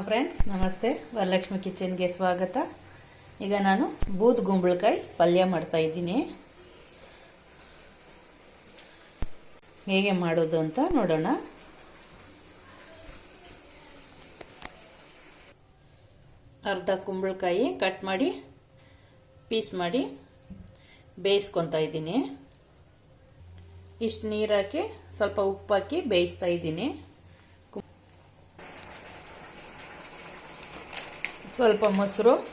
Hello friends ನಮಸ್ತೆ. ವರಲಕ್ಷ್ಮಿ ಕಿಚನ್ಗೆ ಸ್ವಾಗತ. ಈಗ ನಾನು ಬೂದ್ ಗುಂಬಳಕಾಯಿ ಪಲ್ಯ ಮಾಡ್ತಾ ಇದ್ದೀನಿ. ಹೇಗೆ ಮಾಡೋದು ಅಂತ ನೋಡೋಣ. ಅರ್ಧ ಕುಂಬಳಕಾಯಿ ಕಟ್ ಮಾಡಿ, ಪೀಸ್ ಮಾಡಿ ಬೇಯಿಸ್ಕೊತಾ ಇದ್ದೀನಿ. ಇಷ್ಟು ನೀರು ಹಾಕಿ ಸ್ವಲ್ಪ ಉಪ್ಪು ಹಾಕಿ ಬೇಯಿಸ್ತಾ ಇದ್ದೀನಿ. ಸ್ವಲ್ಪ ಮೊಸರು,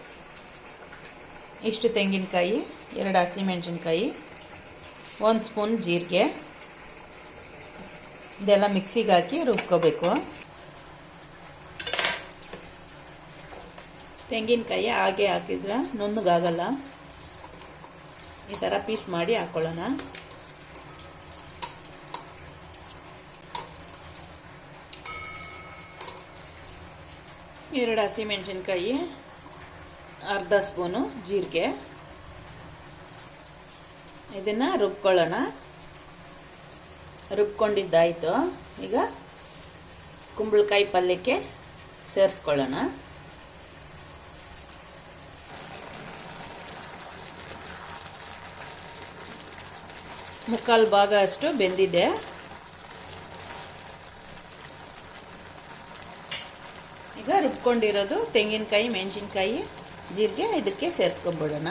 ಇಷ್ಟು ತೆಂಗಿನಕಾಯಿ, ಎರಡು ಹಸಿಮೆಣಸಿನ್ಕಾಯಿ ಒಂದು ಸ್ಪೂನ್ ಜೀರಿಗೆ. ಇದೆಲ್ಲ ಮಿಕ್ಸಿಗೆ ಹಾಕಿ ರುಬ್ಕೋಬೇಕು. ತೆಂಗಿನಕಾಯಿ ಹಾಗೆ ಹಾಕಿದ್ರೆ ನುಣ್ಣಗಾಗಲ್ಲ. ಈ ಥರ ಪೀಸ್ ಮಾಡಿ ಹಾಕೊಳ್ಳೋಣ. ಎರಡು ಹಸಿಮೆಣಸಿನ್ಕಾಯಿ ಅರ್ಧ ಸ್ಪೂನು ಜೀರಿಗೆ. ಇದನ್ನು ರುಬ್ಕೊಳ್ಳೋಣ. ರುಬ್ಕೊಂಡಿದ್ದಾಯಿತು. ಈಗ ಕುಂಬಳಕಾಯಿ ಪಲ್ಯಕ್ಕೆ ಸೇರಿಸ್ಕೊಳ್ಳೋಣ. ಮುಕ್ಕಾಲು ಭಾಗ ಅಷ್ಟು ಬೆಂದಿದೆ. ಈಗ ರುಬ್ಕೊಂಡಿರೋದು ತೆಂಗಿನಕಾಯಿ, ಮೆಣಸಿನ್ಕಾಯಿ, ಜೀರಿಗೆ ಇದಕ್ಕೆ ಸೇರಿಸ್ಕೊಂಬಿಡೋಣ.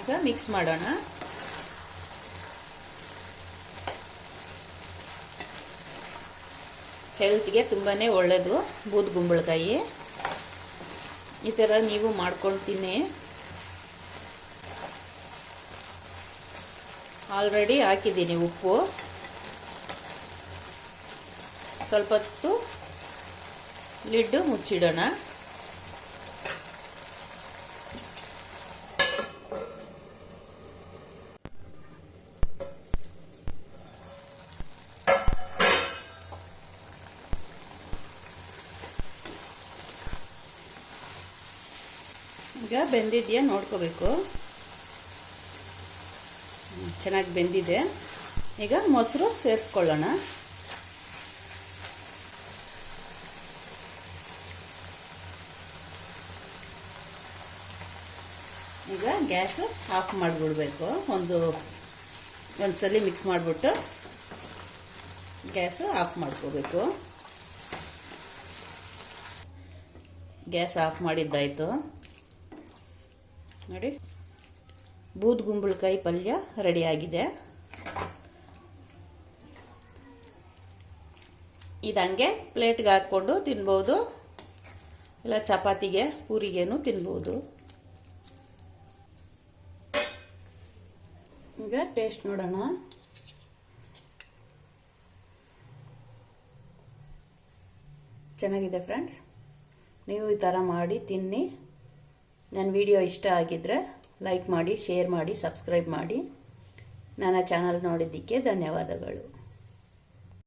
ಈಗ ಮಿಕ್ಸ್ ಮಾಡೋಣ. ಹೆಲ್ತ್ಗೆ ತುಂಬಾ ಒಳ್ಳೆಯದು ಬೂದ್ ಗುಂಬಳಕಾಯಿ. ಈ ಥರ ನೀವು ಮಾಡ್ಕೊಂಡು ತಿನ್ನಿ ಆಲ್ರೆಡಿ ಹಾಕಿದ್ದೀನಿ ಉಪ್ಪು. ಸ್ವಲ್ಪ ಹೊತ್ತು ಲಿಡ್ಡು ಮುಚ್ಚಿಡೋಣ. ಈಗ ಬೆಂದಿದೆಯಾ ನೋಡ್ಕೋಬೇಕು. ಚೆನ್ನಾಗಿ ಬೆಂದಿದೆ. ಈಗ ಮೊಸರು ಸೇರಿಸ್ಕೊಳ್ಳೋಣ. ಈಗ ಗ್ಯಾಸು ಆಫ್ ಮಾಡಿಬಿಡ್ಬೇಕು. ಒಂದು, ಒಂದ್ಸಲಿ ಮಿಕ್ಸ್ ಮಾಡಿಬಿಟ್ಟು ಗ್ಯಾಸು ಆಫ್ ಮಾಡ್ಕೋಬೇಕು. ಗ್ಯಾಸ್ ಆಫ್ ಮಾಡಿದ್ದಾಯಿತು. ನೋಡಿ. ಬೂದ್ ಗುಂಬಳಕಾಯಿ ಪಲ್ಯ ರೆಡಿಯಾಗಿದೆ ಇದಂಗೆ ಪ್ಲೇಟ್ಗೆ ಹಾಕ್ಕೊಂಡು ತಿನ್ಬೋದು. ಇಲ್ಲ, ಚಪಾತಿಗೆ, ಪೂರಿಗೇನು ತಿನ್ಬೋದು. ಈಗ ಟೇಸ್ಟ್ ನೋಡೋಣ. ಚೆನ್ನಾಗಿದೆ ಫ್ರೆಂಡ್ಸ್ ನೀವು ಈ ಥರ ಮಾಡಿ, ತಿನ್ನಿ. ನನ್ನ ವಿಡಿಯೋ ಇಷ್ಟ ಆಗಿದ್ರೆ ಲೈಕ್ ಮಾಡಿ ಶೇರ್ ಮಾಡಿ ಸಬ್ಸ್ಕ್ರೈಬ್ ಮಾಡಿ. ನನ್ನ ಚಾನಲ್ ನೋಡಿದ್ದಕ್ಕೆ ಧನ್ಯವಾದಗಳು.